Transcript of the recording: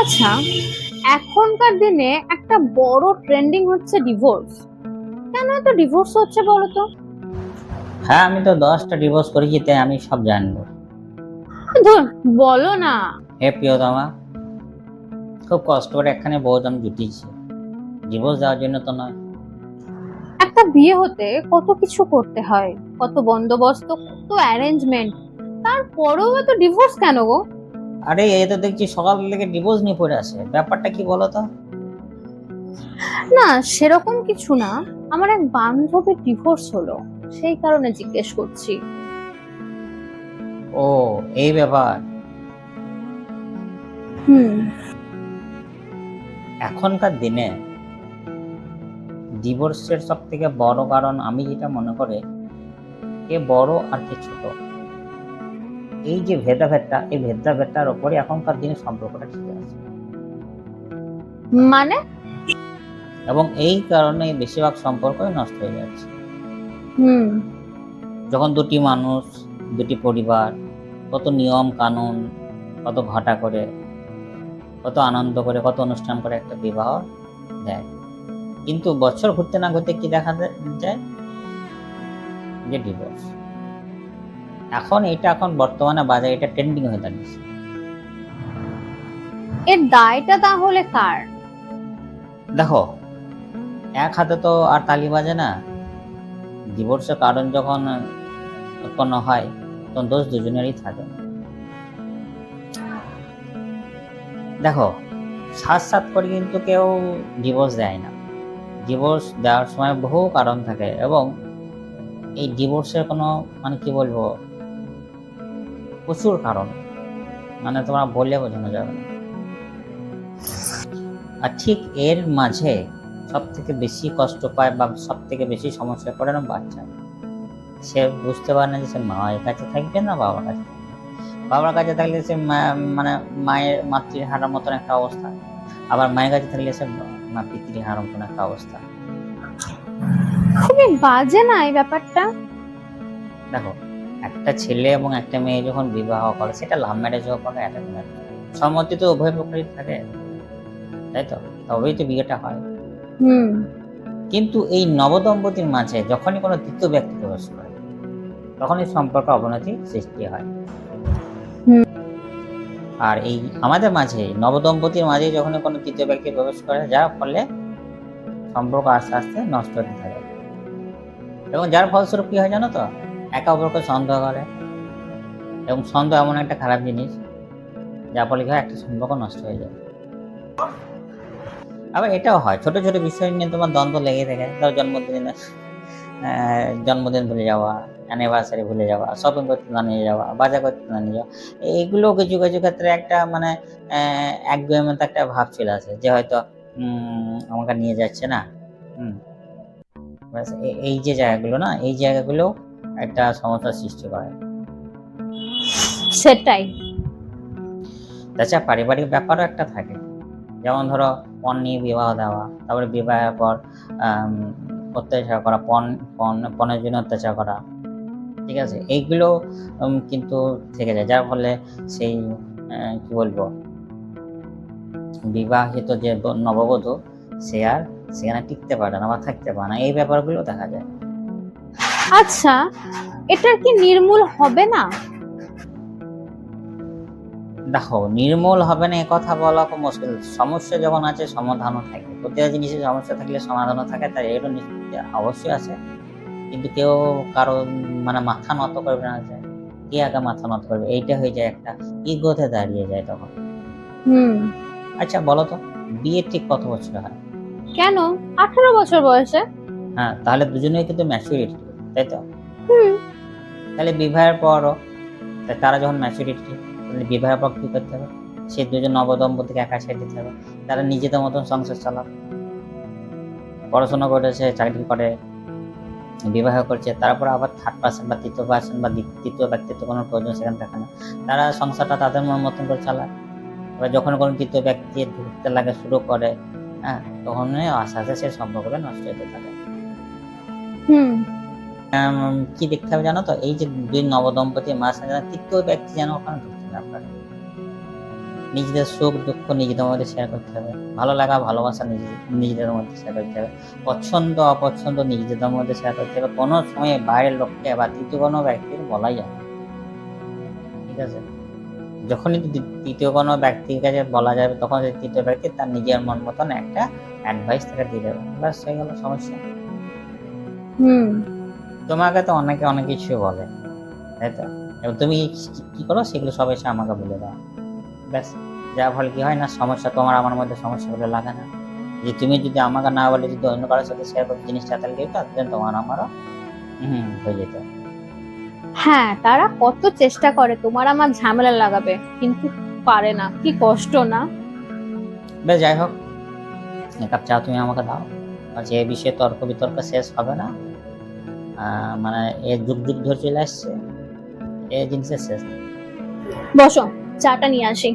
আচ্ছা এখনকার দিনে একটা বড় ট্রেন্ডিং হচ্ছে ডিভোর্স কেন এত ডিভোর্স হচ্ছে বলো তো হ্যাঁ আমি তো দশটা ডিভোর্স করেছি তাই আমি সব জানব। ধুর, বলো না। হে প্রিয়তমা খুব কষ্ট করে এখানে বহুত আমি জুটিয়েছি। ডিভোর্স দেওয়ার জন্য তো নয়। একটা বিয়ে হতে কত কিছু করতে হয় কত বন্দোবস্ত কত অ্যারেঞ্জমেন্ট তারপরেও এত ডিভোর্স কেন গো? আরে এই তো দেখছি সকাল থেকে ডিভোর্স নিয়ে পড়ে আছে। ব্যাপারটা কি বলো তো? না সেরকম কিছু না। আমার এক বান্ধবীর ডিভোর্স হলো। সেই কারণে জিজ্ঞেস করছি। ও এই ব্যাপার? হুম। এখনকার দিনে ডিভোর্সের সব থেকে বড় কারণ আমি যেটা মনে করি কে বড় আর কে ছোট। এই যে ভেদাভেদটা এই ভেদাভেদটার ওপরে এখনকার দিনে সম্পর্কটা ঠিক আছে। মানে? এবং এই কারণে বেশিরভাগ সম্পর্কই নষ্ট হয়ে যাচ্ছে। হুম। যখন দুটি মানুষ দুটি পরিবার কত নিয়ম কানুন কত ঘটা করে কত আনন্দ করে কত অনুষ্ঠান করে একটা বিবাহ দেয়। কিন্তু বছর ঘুরতে না ঘুরতে কি দেখা যায়? যে ডিভোর্স এখন এটা এখন বর্তমানে বাজারে এটা ট্রেন্ডিং হয়ে দাঁড়িয়েছে। এর দায়টা তাহলে কার? দেখো এক হাতে তো আর তালি বাজে না। ডিভোর্সের কারণ যখন উৎপন্ন হয় তখন দোষ দুজনেরই থাকে। দেখো সাত সাত করে কিন্তু কেউ ডিভোর্স দেয় না। ডিভোর্স দেওয়ার সময় বহু কারণ থাকে এবং এই ডিভোর্সের কোনো মানে কি বলব প্রচুর কারণ। মানে তোমরা বললে বোঝানো যাবে না। আর ঠিক এর মাঝে সব থেকে বেশি কষ্ট পায় বা সব থেকে বেশি সমস্যায় পড়ে না বাচ্চা? সে বুঝতে পারে না যে সে মায়ের কাছে থাকবে না বাবার কাছে। বাবার কাছে থাকলে সে মানে মায়ের মাতৃ হারার মতন একটা অবস্থা। আবার মায়ের কাছে থাকলে সে মা পিতৃ হারার মতন একটা অবস্থা। খুবই বাজে না এই ব্যাপারটা? দেখো একটা ছেলে এবং একটা মেয়ে যখন বিবাহ করে সেটা লাভ ম্যারেজ হোক বা অ্যারেঞ্জ ম্যারেজ সম্মতি তো উভয় পক্ষেরই থাকে তাই তো? তবেই তো বিয়েটা হয়। হুম। কিন্তু এই নবদম্পতির মাঝে যখনই কোনো তৃতীয় ব্যক্তি প্রবেশ করে তখনই সম্পর্ক অবনতি সৃষ্টি হয়। আর এই আমাদের মাঝে নবদম্পতির মাঝে যখনই কোনো তৃতীয় ব্যক্তি প্রবেশ করে যার ফলে সম্পর্ক আস্তে আস্তে নষ্ট হতে থাকে। এবং যার ফলস্বরূপ কি হয় জানো তো? একে অপরকে সন্দেহ করে। এবং সন্দেহ এমন একটা খারাপ জিনিস যার ফলে একটা সম্পর্ক নষ্ট হয়ে যায়। আবার এটাও হয় ছোট ছোট বিষয় নিয়ে তোমার দ্বন্দ্ব লেগে থাকে। ধরো জন্মদিন জন্মদিন ভুলে যাওয়া অ্যানিভার্সারি ভুলে যাওয়া শপিং করতে না নিয়ে যাওয়া বাজার করতে না নিয়ে যাওয়া এইগুলো কিছু কিছু ক্ষেত্রে একটা মানে আহ, একগুয়েমত একটা ভাব চলে আসে যে হয়তো আমাকে নিয়ে যাচ্ছে না। হুম। এই যে জায়গাগুলো না এই জায়গাগুলো একটা সমস্যার সৃষ্টি করে। সেটাই। তাছাড়া পারিবারিক ব্যাপারও একটা থাকে। যেমন ধরো পণ নিয়ে বিবাহ দেওয়া তারপরে বিবাহের পর অত্যাচার করা পণ পণ পণের জন্য অত্যাচার করা ঠিক আছে? এইগুলো কিন্তু থেকে যায়। যার ফলে সেই কি বলব? বিবাহিত যে নববধূ সে আর সেখানে টিকতে পারে না বা থাকতে পারে না। এই ব্যাপারগুলো দেখা যায়। আচ্ছা এটার কি নির্মূল হবে না? দেখো নির্মূল হবে না এ কথা বলা খুব মুশকিল। সমস্যা যখন আছে সমাধানও থাকে। প্রতিটা জিনিসের সমস্যা থাকলে সমাধানও থাকে তাই নিশ্চয়ই অবশ্যই আছে। কিন্তু কেউ কারও মানে মাথা নত করবে না যে কে আগে মাথা নত করবে? এইটা হয়ে যায় একটা ইগোতে দাঁড়িয়ে যায় তখন। হুম। আচ্ছা বলো তো বিয়ে ঠিক কত বছর হয়? কেন? আঠারো বছর বয়সে? হ্যাঁ তাহলে দুজনেই কিন্তু ম্যাচুরিটি তাই তো? তাহলে বিবাহের পরও তারা যখন ম্যাচুরিটি তাহলে বিবাহের পর কী করতে হবে? সে দুজন নবদম্পতিকে একা ছেড়ে দিতে হবে। তারা নিজেদের মতন সংসার চালাক। পড়াশোনা করেছে, চাকরি করে, বিবাহ করছে, তারপর আবার থার্ড পার্সন বা তৃতীয় পার্সন বা তৃতীয় ব্যক্তিত্ব কোনো প্রয়োজন সেখানে থাকে না। তারা সংসারটা তাদের মন মতন করে চালায় এবার যখন কোনো তৃতীয় ব্যক্তি ঢুকতে লাগে, শুরু করে হ্যাঁ তখন আস্তে আস্তে সে সম্পর্কটা নষ্ট হতে থাকে। হুম। কি দেখতে হবে জানো তো? এই যে দুই নবদম্পতি মাঝখানে যেন তৃতীয় ব্যক্তি যেন ওখানে ঢুকতে না নিজেদের সুখ, দুঃখ নিজেদের মধ্যে শেয়ার করতে হবে। ভালো লাগা, ভালোবাসা নিজেদের নিজেদের মধ্যে শেয়ার করতে হবে। পছন্দ, অপছন্দ নিজেদের মধ্যে শেয়ার করতে হবে। কোনো সময় বাইরের লোককে বা তৃতীয় কোনো ব্যক্তির বলাই যাবে। ঠিক আছে? যখনই তৃতীয় কোনো ব্যক্তির কাছে বলা যাবে, তখন তৃতীয় ব্যক্তি তার নিজের মন মতন একটা অ্যাডভাইস তাকে দিয়ে দেবে। ব্যাস, হয়ে গেল সমস্যা। হুম। তোমাকে তো অনেকে অনেক কিছু বলে তাই তো? এবার তুমি কি- করো? সেগুলো সব এসে আমাকে বলে দাও। ব্যাস যার ফলে কি হয় না সমস্যা তোমার আমার মধ্যে সমস্যাগুলো লাগে না। যে তুমি যদি আমাকে না বলে যদি অন্য কারোর সাথে শেয়ার করতে জিনিসটা তাহলে কি হতো? তোমার আমারও হুম হয়ে যেত। হ্যাঁ তারা কত চেষ্টা করে তোমার আমার ঝামেলা লাগাবে কিন্তু পারে না কি কষ্ট না? বেশ যাই হোক এক কাপ চা তুমি আমাকে দাও। আর যে বিষয়ে তর্ক বিতর্ক শেষ হবে না মানে এ যুগ যুগ ধরে চলে আসছে এই জিনিসের শেষ। বসো চাটা নিয়ে আসি